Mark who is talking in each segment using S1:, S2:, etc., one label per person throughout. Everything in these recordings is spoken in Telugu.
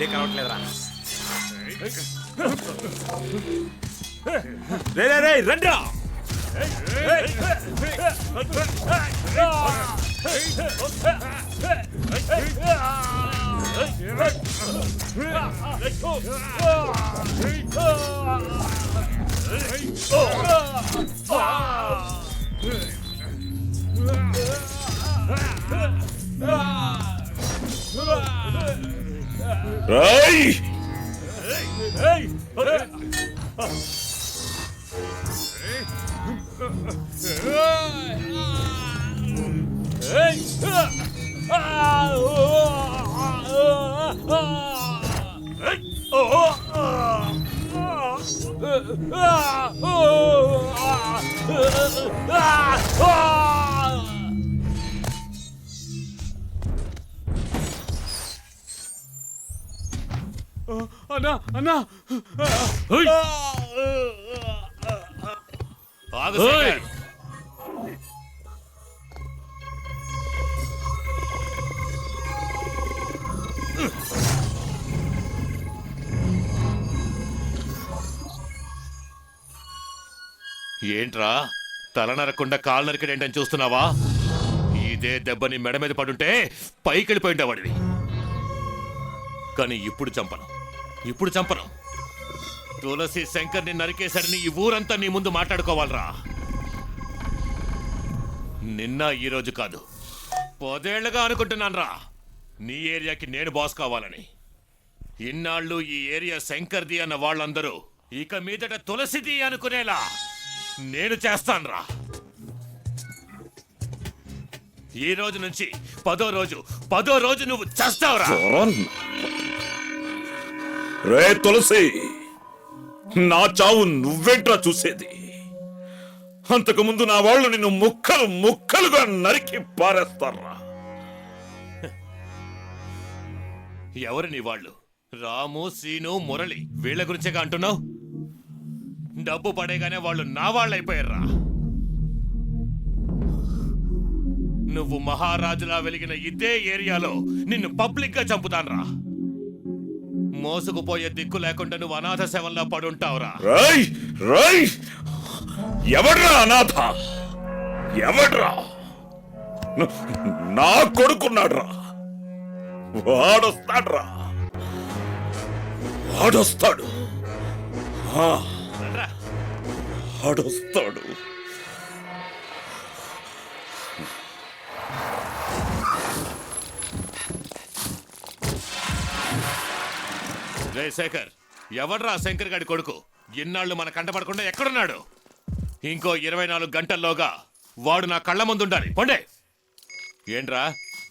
S1: బ్లడ్ కలవట్లేదురా రే రే రే రండిరా
S2: 에이! 에이! 아!
S1: అన్నా అన్నా.
S3: ఆగు శేఖర్. ఏంట్రా? తల నరకుండా కాలు నరికడేంటని చూస్తున్నావా? ఇదే దెబ్బని మెడ మీద పడుంటే పైకి వెళ్ళిపోయి ఉండేవాడివి కానీ ఇప్పుడు చంపను. ఇప్పుడు చంపను. తులసి శంకర్ని నరికేశాడని ఈ ఊరంతా నీ ముందు మాట్లాడుకోవాలరా. నిన్న ఈ రోజు కాదు. పదేళ్ళుగా అనుకుంటున్నానురా. నీ ఏరియాకి నేను బాస్ కావాలని. ఇన్నాళ్ళు ఈ ఏరియా శంకర్ది అన్న వాళ్ళందరూ ఇక మీదట తులసిది అనుకునేలా నేను చేస్తానురా. ఈ రోజు నుంచి పదో రోజు పదో రోజు నువ్వు చేస్తావురా.
S2: రే తులసి నా చావు నువ్వేంట్రా చూసేది? అంతకు ముందు నా వాళ్ళు నిన్ను ముక్కలు ముక్కలుగా నరికి పారేస్తారా?
S3: ఎవరు నీ వాళ్ళు? రాము సీను మురళి వీళ్ళ గురించేగా అంటున్నావు? డబ్బు పడేగానే వాళ్ళు నా వాళ్ళు అయిపోయారా నువ్వు మహారాజులా వెలిగిన ఇదే ఏరియాలో నిన్ను పబ్లిక్గా చంపుతాన్రా. మోసుకుపోయే దిక్కు లేకుండా నువ్వు అనాథ శవంలో పడుంటావురా.
S2: రై రై. ఎవడ్రా అనాథ? ఎవడ్రా? న- కొడుకున్నాడ్రా. వాడొస్తాడ్రా. వాడొస్తాడు. వాడొస్తాడు.
S3: రే శేఖర్ ఎవడ్రా శంకర్ గాడి కొడుకు? ఇన్నాళ్ళు మన కంటపడకుండా ఎక్కడున్నాడు? ఇంకో ఇరవై నాలుగు గంటల్లోగా వాడు నా కళ్ళ ముందు ఉండాలి పొండే. ఏంట్రా?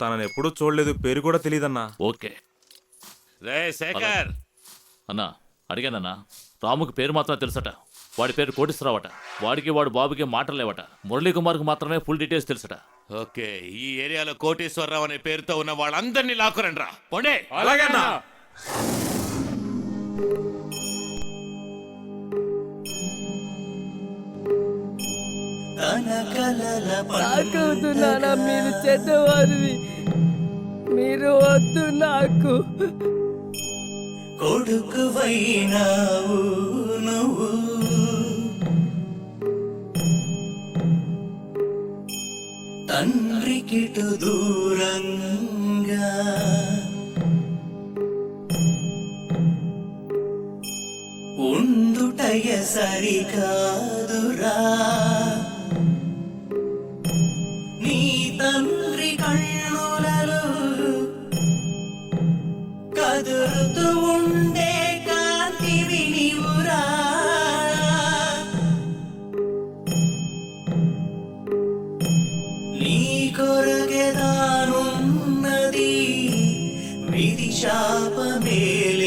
S1: తనని ఎప్పుడూ చూడలేదు పేరు కూడా తెలియదన్నా
S4: ఓకే.
S3: రే శేఖర్.
S4: అన్నా అడిగానన్నా రాముకి పేరు మాత్రమే తెలుసట. వాడి పేరు కోటేశ్వరరావట వాడికి వాడు బాబుకి మాటలు లేవట. మురళీ కుమార్కి మాత్రమే ఫుల్ డీటెయిల్స్ తెలుసట.
S3: ఓకే ఈ ఏరియాలో కోటేశ్వరరావు అనే పేరుతో ఉన్న వాళ్ళందరినీ లాక్కురండ్రా. పొండే.
S1: అలాగన్నా
S5: నాకొద్దు నాన్న మీరు చెడ్డవారివి. మీరు వద్దు నాకు.
S6: కొడుకువైనావు నువ్వు. తండ్రికిటు దూరంగా. ఉండుటయ సరికాదురా. కదురుతూ ఉండే కాంతి వినివురా. నీ కొరగెదానున్నది విధి శాపమేల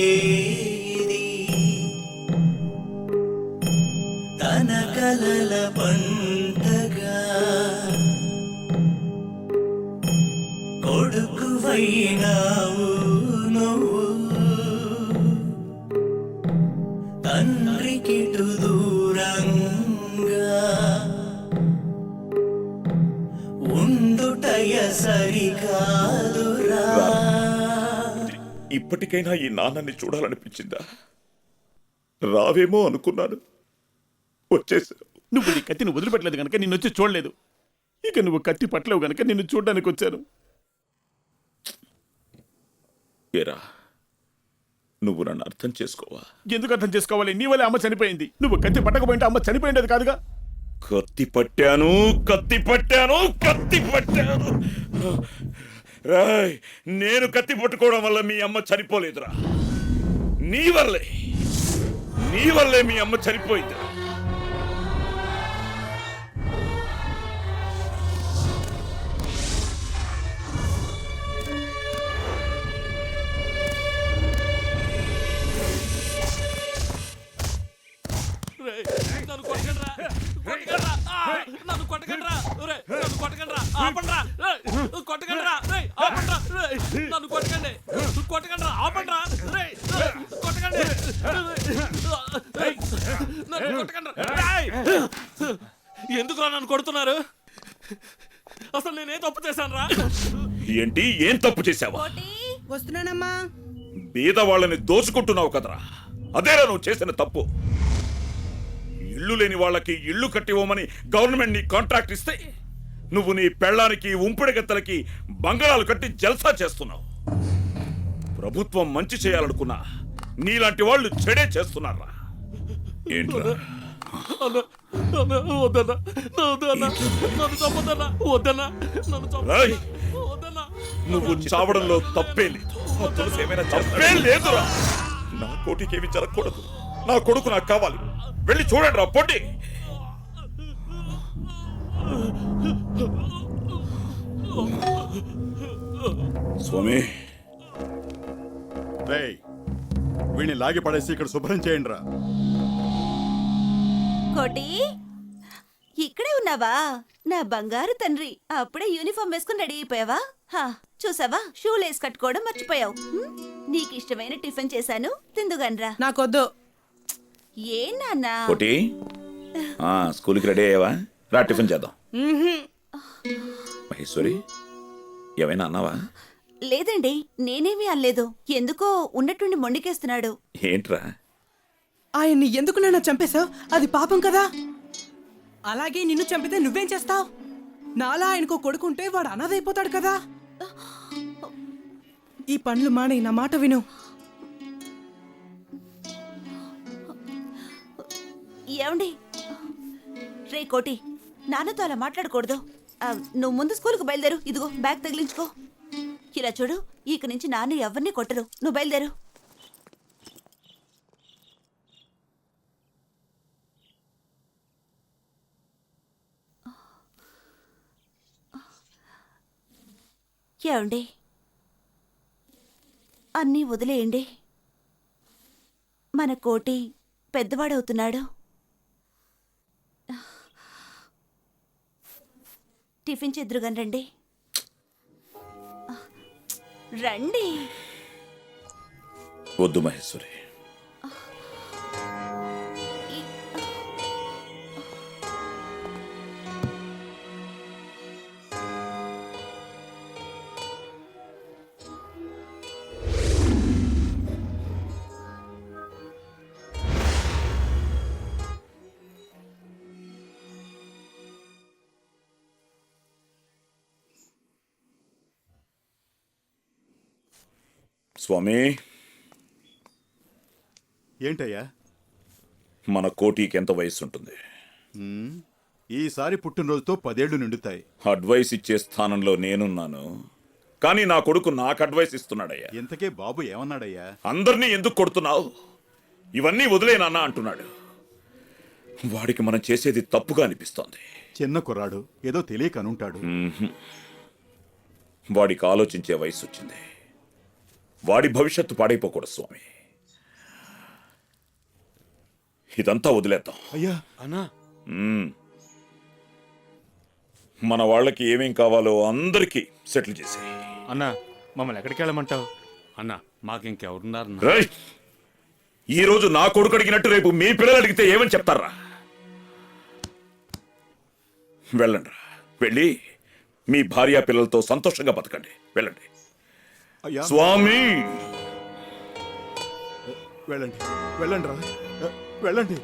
S2: ఇప్పటికైనా ఈ నాన్నని చూడాలనిపించిందా? రావేమో అనుకున్నాను. వచ్చేసావు
S7: నువ్వు నీ కత్తిని వదిలిపెట్టలేదు కనుక నిన్ను వచ్చి చూడలేదు. ఇక నువ్వు కత్తి పట్టలేవు కనుక నిన్ను చూడడానికి వచ్చాను.
S2: ఏరా నువ్వు నన్ను అర్థం చేసుకోవా?
S7: ఎందుకు అర్థం చేసుకోవాలి? నీ వల్ల అమ్మ చనిపోయింది. నువ్వు కత్తి పట్టకపోయింటే అమ్మ చనిపోయిండేది కాదుగా?
S2: కత్తి పట్టాను కత్తి పట్టాను కత్తి పట్టాను. రాయ్ నేను కత్తి పట్టుకోవడం వల్ల మీ అమ్మ చనిపోలేదురా. నీ వల్లే. నీ వల్లే మీ అమ్మ చనిపోయిందిరా
S4: ఎందుకురా నన్ను కొడుతున్నారు? అసలు నేనే తప్పు చేశాను రా
S2: ఏంటి? ఏం తప్పు చేశావా?
S5: వస్తున్నానమ్మా.
S2: బీద వాళ్ళని దోచుకుంటున్నావు కదరా. అదేరా నువ్వు చేసిన తప్పు. ఇల్లు లేని వాళ్ళకి ఇల్లు కట్టివ్వమని గవర్నమెంట్ నీ కాంట్రాక్ట్ ఇస్తే నువ్వు నీ పెళ్ళానికి ఉంపుడుగత్తలకి బంగాళాలు కట్టి జల్సా చేస్తున్నావు. ప్రభుత్వం మంచి చేయాలనుకున్నా నీలాంటి వాళ్ళు చెడే చేస్తున్నారా? ఏంట్రా? రాయ్! నువ్వు చావడంలో తప్పే లేదు. ఏమైనా తప్పే లేదురా. నా కోటికి ఏమి జరగకూడదు. నా కొడుకు నాకు కావాలి. వెళ్ళి చూడండి రా పొట్టి స్వామి.
S8: రేయ్ వీడిని లాగి పడేసి ఇక్కడ శుభ్రం చేయండి రా
S9: కోటి. ఇక్కడే ఉన్నావా? నా బంగారు తండ్రి అప్పుడే యూనిఫామ్ వేసుకుని రెడీ అయిపోయావా? హా, చూసావా? షూలు వేసి కట్టుకోవడం మర్చిపోయావు? నీకు ఇష్టమైన టిఫిన్ చేశాను. తిందుగనరా.
S5: నాకొద్దు.
S9: ఏ నాన్నా?
S2: కోటి ఆ, స్కూల్కి రెడీ అయ్యావా? రా టిఫిన్ చేద్దాం. మహేశ్వరి ఏమైనా అన్నావా?
S9: లేదండి నేనేమీ అనలేదు. ఎందుకో ఉన్నట్టుండి మొండికేస్తున్నాడు.
S2: ఏంట్రా?
S5: ఆయన్ని ఎందుకు నన్ను చంపేశావు? అది పాపం కదా? అలాగే నిన్ను చంపితే నువ్వేం చేస్తావు? నాలా ఆయనకు కొడుకుంటే వాడు అనాథైపోతాడు కదా? ఈ పనులు మానే నా మాట విను.
S9: ఏమండి? రే కోటి నాన్నతో అలా మాట్లాడకూడదు. ఆ, నువ్వు ముందు స్కూల్కి బయలుదేరు. ఇదిగో బ్యాగ్ తగిలించుకో. ఇలా చూడు ఇక నుంచి నాన్న ఎవరిని కొట్టరు. నువ్వు బయలుదేరు. ఏమండి అన్నీ వదిలేయండి. మన కోటి పెద్దవాడవుతున్నాడు. టిఫిన్ చెద్దురుగాని రండి. రండి.
S2: వద్దు మహేశ్వరి. స్వామి.
S8: ఏంటయ్యా?
S2: మన కోటికి ఎంత వయసు ఉంటుంది
S8: ఈసారి పుట్టినరోజుతో పదేళ్ళు నిండుతాయి.
S2: అడ్వైస్ ఇచ్చే స్థానంలో నేనున్నాను. కానీ నా కొడుకు నాకు అడ్వైస్ ఇస్తున్నాడయ్యా.
S8: ఇంతకే బాబు ఏమన్నాడయ్యా?
S2: అందరినీ ఎందుకు కొడుతున్నావు? ఇవన్నీ వదిలేనాన్న అంటున్నాడు. వాడికి మనం చేసేది తప్పుగా అనిపిస్తోంది.
S8: చిన్న కుర్రాడు ఏదో తెలియక అనుంటాడు
S2: వాడికి ఆలోచించే వయసు వచ్చింది వాడి భవిష్యత్తు పాడైపోకూడదు స్వామి. ఇదంతా వదిలేద్దాం.
S8: అయ్యా.
S2: మన వాళ్ళకి ఏమేం కావాలో అందరికీ సెటిల్ చేసి.
S1: అన్నా మమ్మల్ని ఎక్కడికి వెళ్ళమంటావు? అన్నా మాకు
S2: రై ఈ రోజు నా కొడుకు అడిగినట్టు రేపు మీ పిల్లలు అడిగితే ఏమని చెప్తారా? వెళ్ళండి వెళ్ళి మీ భార్య పిల్లలతో సంతోషంగా బతకండి. వెళ్ళండి.
S8: అయ్యా.
S2: స్వామి!
S8: వెళ్ళండి. వెళ్ళండి రా. వెళ్ళండి.